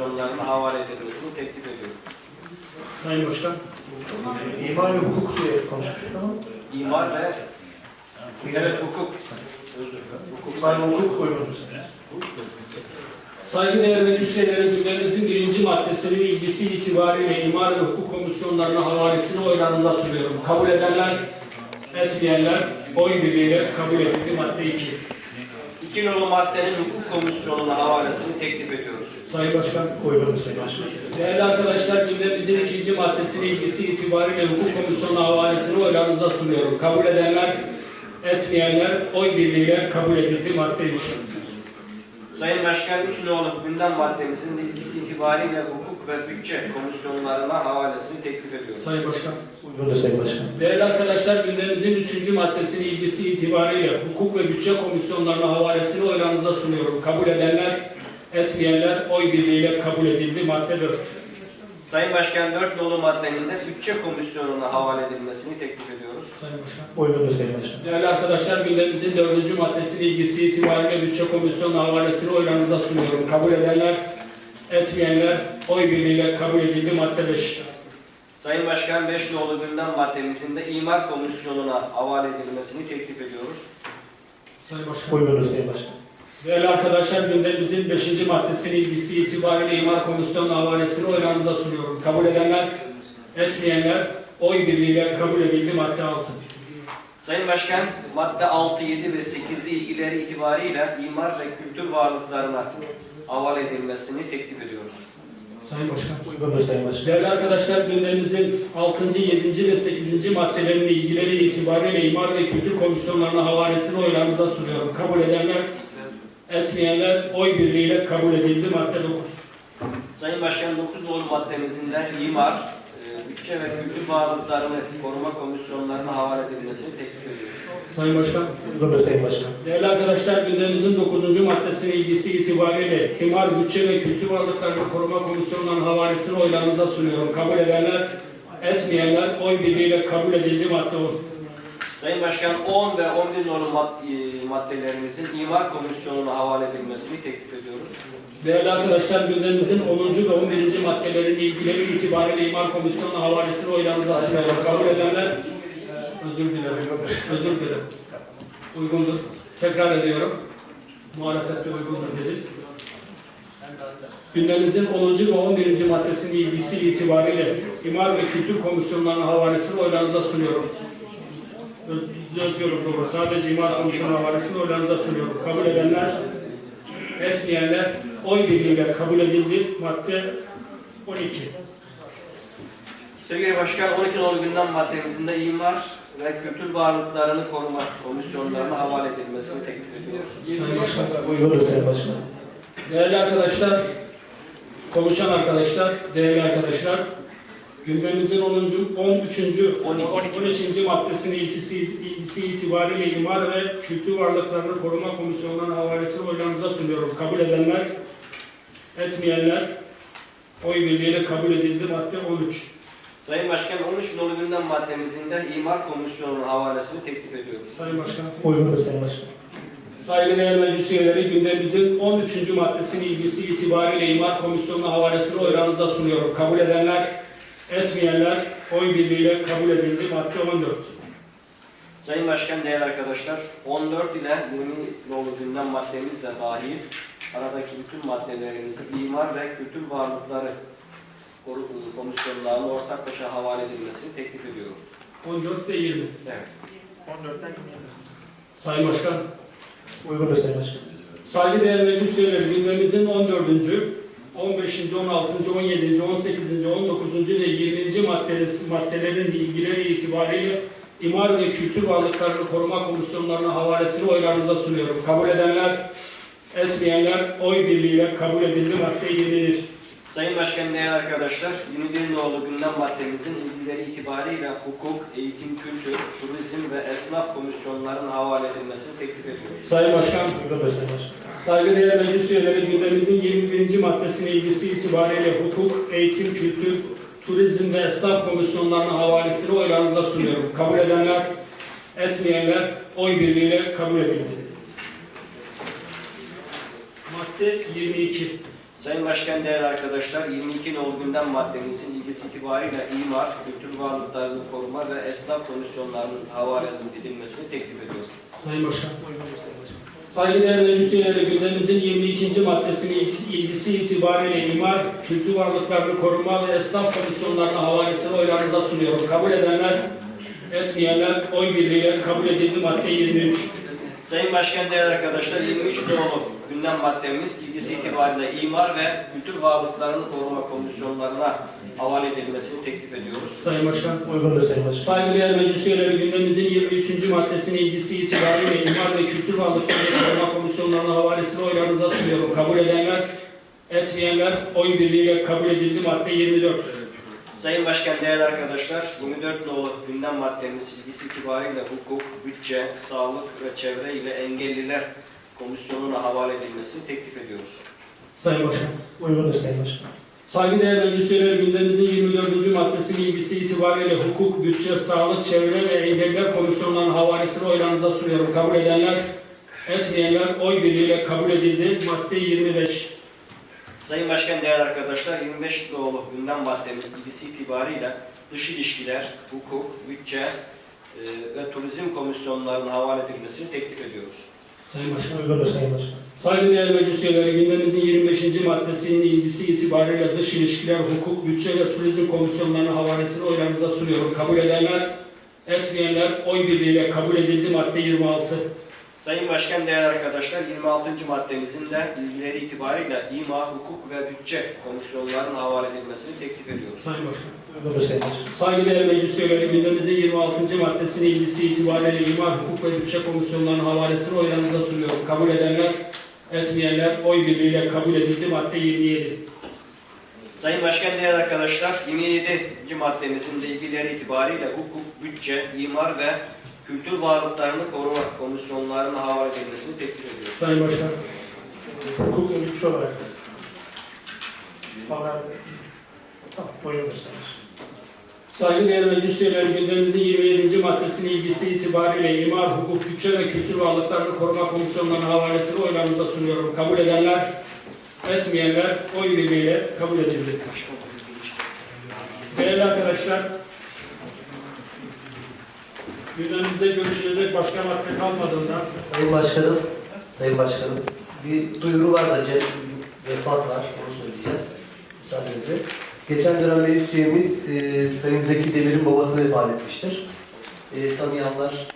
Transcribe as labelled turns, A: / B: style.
A: komisyonlarına havale edilmesini teklif ediyorum.
B: Sayın Başkan. İmar ve hukuk diye konuşmuştuk ama
A: İmar ve evet hukuk. Özür dilerim. Hukuk
B: İmar ve hukuk koymadınız.
C: Saygıdeğer meclis üyeleri gündemimizin birinci maddesinin ilgisi itibariyle imar ve hukuk komisyonlarına havalesini oylarınıza sunuyorum. Kabul edenler, etmeyenler oy birliğiyle kabul edildi. Madde 2.
A: İki nolu maddenin hukuk komisyonuna havalesini teklif ediyoruz.
C: Sayın Başkan.
B: Koymadınız Sayın Başkan.
C: Değerli arkadaşlar gündemimizin ikinci maddesinin ilgisi itibariyle hukuk komisyonu havalesini oylarınıza sunuyorum. Kabul edenler, etmeyenler oy birliğiyle kabul edildi. Madde 3.
A: Sayın Başkan, üç nolu gündem maddemizin de ilgisi itibariyle hukuk ve bütçe komisyonlarına havalesini teklif ediyoruz.
C: Sayın Başkan.
B: Da Sayın Başkan.
C: Değerli arkadaşlar gündemimizin üçüncü maddesinin ilgisi itibariyle hukuk ve bütçe komisyonlarına havalesini oylarınıza sunuyorum. Kabul edenler, etmeyenler oy birliğiyle kabul edildi. Madde 4.
A: Sayın Başkan, dört nolu maddenin de bütçe komisyonuna havale edilmesini teklif ediyoruz.
C: Sayın Başkan.
B: Da Sayın Başkan.
C: Değerli arkadaşlar gündemimizin dördüncü maddesinin ilgisi itibariyle bütçe komisyonuna havalesini oylarınıza sunuyorum. Kabul edenler, etmeyenler oy birliğiyle kabul edildi. Madde 5.
A: Sayın Başkan, beş nolu gündem maddemizin de imar komisyonuna havale edilmesini teklif ediyoruz.
C: Sayın Başkan.
B: Da Sayın Başkan.
C: Değerli arkadaşlar gündemimizin 5. maddesinin ilgisi itibariyle imar komisyonu havalesini oylarınıza sunuyorum. Kabul edenler, etmeyenler oy birliğiyle kabul edildi madde 6.
A: Sayın Başkan, madde 6, 7 ve 8'li ilgileri itibariyle imar ve kültür varlıklarına havale edilmesini teklif ediyoruz.
C: Sayın Başkan.
B: Uygun da Sayın Başkan.
C: Değerli arkadaşlar gündemimizin 6. 7. ve 8. maddelerinin ilgileri itibariyle imar ve kültür komisyonlarına havalesini oylarınıza sunuyorum. Kabul edenler, etmeyenler oy birliğiyle kabul edildi madde 9.
A: Sayın Başkan, 9 nolu maddemizin de imar, e, bütçe ve kültür varlıklarını koruma komisyonlarına havale edilmesini teklif ediyoruz.
C: Sayın Başkan.
B: Uygun da Sayın Başkan.
C: Değerli arkadaşlar gündemimizin 9. maddesinin ilgisi itibariyle imar, bütçe ve kültür varlıklarını koruma komisyonlarının havalesini oylarınıza sunuyorum. Kabul edenler, etmeyenler oy birliğiyle kabul edildi madde 10.
A: Sayın Başkan, 10 ve 11 nolu mad- e, maddelerimizin imar komisyonuna havale edilmesini teklif ediyoruz.
C: Değerli arkadaşlar gündemimizin 10. ve 11. maddelerin ilgileri itibariyle imar komisyonu havalesini oylarınıza sunuyorum. Kabul edenler özür dilerim. Özür dilerim. Uygundur. Tekrar ediyorum. Muhalefette uygundur dedik. Gündemimizin 10. ve 11. maddesinin ilgisi itibariyle imar ve kültür komisyonlarının havalesini oylarınıza sunuyorum. Düzeltiyorum doğru. Sadece imar komisyonu havalesini oylarınıza sunuyorum. Kabul edenler etmeyenler oy birliğiyle kabul edildi. Madde 12.
A: Sevgili Başkan, 12 nolu gündem maddemizin de imar ve kültür varlıklarını koruma komisyonlarına havale edilmesini teklif ediyoruz.
C: Sayın Başkan.
B: Da Sayın Başkan.
C: Değerli arkadaşlar, konuşan arkadaşlar, değerli arkadaşlar, gündemimizin 10. 13. 12. maddesinin ilgisi, ilgisi itibariyle imar ve kültür varlıklarını koruma komisyonlarının havalesini oylarınıza sunuyorum. Kabul edenler, etmeyenler oy birliğiyle kabul edildi. Madde 13.
A: Sayın Başkan, 13 nolu gündem maddemizin de imar komisyonunun havalesini teklif ediyoruz.
C: Sayın Başkan.
B: Da Sayın Başkan.
C: Saygıdeğer meclis üyeleri gündemimizin 13. maddesinin ilgisi itibariyle imar komisyonuna havalesini oylarınıza sunuyorum. Kabul edenler, etmeyenler oy birliğiyle kabul edildi. Madde 14.
A: Sayın Başkan, değerli arkadaşlar, 14 ile 20 nolu gündem maddemiz de dahil aradaki bütün maddelerimizin imar ve kültür varlıkları koru- komisyonlarına ortaklaşa havale edilmesini teklif ediyorum.
C: 14 ve 20.
A: Evet.
C: Sayın Başkan.
B: Uygun Sayın Başkan.
C: Saygıdeğer meclis üyeleri gündemimizin 14. 15. 16. 17. 18. 19. ve 20. maddesi- maddelerin ilgileri itibariyle imar ve kültür varlıklarını koruma komisyonlarına havalesini oylarınıza sunuyorum. Kabul edenler, etmeyenler oy birliğiyle kabul edildi. Madde 21.
A: Sayın Başkan, değerli arkadaşlar, 21 nolu gündem maddemizin ilgileri itibariyle hukuk, eğitim, kültür, turizm ve esnaf komisyonlarına havale edilmesini teklif ediyoruz.
C: Sayın Başkan,
B: Uygun da Sayın Başkan.
C: Saygıdeğer meclis üyeleri gündemimizin 21. maddesine ilgisi itibariyle hukuk, eğitim, kültür, turizm ve esnaf komisyonlarına havalesini oylarınıza sunuyorum. Kabul edenler, etmeyenler oy birliğiyle kabul edildi. Madde 22.
A: Sayın Başkan, değerli arkadaşlar, 22 nolu gündem maddemizin ilgisi itibariyle imar, kültür varlıklarını koruma ve esnaf komisyonlarının havale edilmesini teklif ediyorum.
C: Sayın Başkan.
B: Başkan.
C: Saygıdeğer meclis üyeleri gündemimizin 22. maddesinin ilgisi itibariyle imar, kültür varlıklarını koruma ve esnaf komisyonlarına havalesini oylarınıza sunuyorum. Kabul edenler, etmeyenler oy birliğiyle kabul edildi. Madde 23.
A: Sayın Başkan, değerli arkadaşlar, 23 nolu gündem maddemiz ilgisi itibariyle imar ve kültür varlıklarını koruma komisyonlarına havale edilmesini teklif ediyoruz.
C: Sayın Başkan.
B: Uygundur Sayın Başkan.
C: Saygıdeğer meclis üyeleri gündemimizin 23. maddesinin ilgisi itibariyle imar ve kültür varlıklarını koruma komisyonlarına havalesini oylarınıza sunuyorum. Kabul edenler, etmeyenler oy birliğiyle kabul edildi. Madde 24.
A: Sayın Başkan, değerli arkadaşlar, 24 nolu gündem maddemiz ilgisi itibariyle hukuk, bütçe, sağlık ve çevre ile engelliler komisyonuna havale edilmesini teklif ediyoruz.
C: Sayın Başkan.
B: Uygundur Sayın Başkan.
C: Saygıdeğer meclis üyeleri gündemimizin 24. maddesinin ilgisi itibariyle hukuk, bütçe, sağlık, çevre ve engeller komisyonlarının havalesini oylarınıza sunuyorum. Kabul edenler, etmeyenler oy birliğiyle kabul edildi. Madde 25.
A: Sayın Başkan, değerli arkadaşlar, 25 nolu gündem maddemiz ilgisi itibariyle dış ilişkiler, hukuk, bütçe e, ve turizm komisyonlarına havale edilmesini teklif ediyoruz.
C: Sayın Başkan.
B: Uygundur Sayın Başkan.
C: Saygıdeğer meclis üyeleri gündemimizin 25. maddesinin ilgisi itibariyle dış ilişkiler, hukuk, bütçe ve turizm komisyonlarının havalesini oylarınıza sunuyorum. Kabul edenler, etmeyenler oy birliğiyle kabul edildi. Madde 26.
A: Sayın Başkan, değerli arkadaşlar, 26. maddemizin de ilgileri itibariyle imar, hukuk ve bütçe komisyonlarına havale edilmesini teklif ediyoruz.
C: Sayın Başkan. Saygıdeğer meclis üyeleri gündemimizin 26. maddesinin ilgisi itibariyle imar, hukuk ve bütçe komisyonlarının havalesini oylarınıza sunuyorum. Kabul edenler, etmeyenler oy birliğiyle kabul edildi. Madde 27.
A: Sayın Başkan, değerli arkadaşlar, 27. maddemizin de ilgileri itibariyle hukuk, bütçe, imar ve kültür varlıklarını koruma komisyonlarına havale edilmesini teklif ediyoruz.
C: Sayın Başkan.
B: Hukuk bütçe olarak. Haber. Tamam. Başkan.
C: Saygıdeğer meclis üyeleri gündemimizin 27. maddesinin ilgisi itibariyle imar, hukuk, bütçe ve kültür varlıklarını koruma komisyonlarının havalesini oylarınıza sunuyorum. Kabul edenler, etmeyenler oy birliğiyle kabul edildi. Değerli arkadaşlar, gündemimizde görüşülecek başka madde kalmadığından
D: Sayın Başkanım, Sayın Başkanım, bir duyuru var da vefat var, onu söyleyeceğiz. Müsaadenizle. Geçen dönem meclis üyemiz e, Sayın Zeki Demir'in babası vefat etmiştir. E, tanıyanlar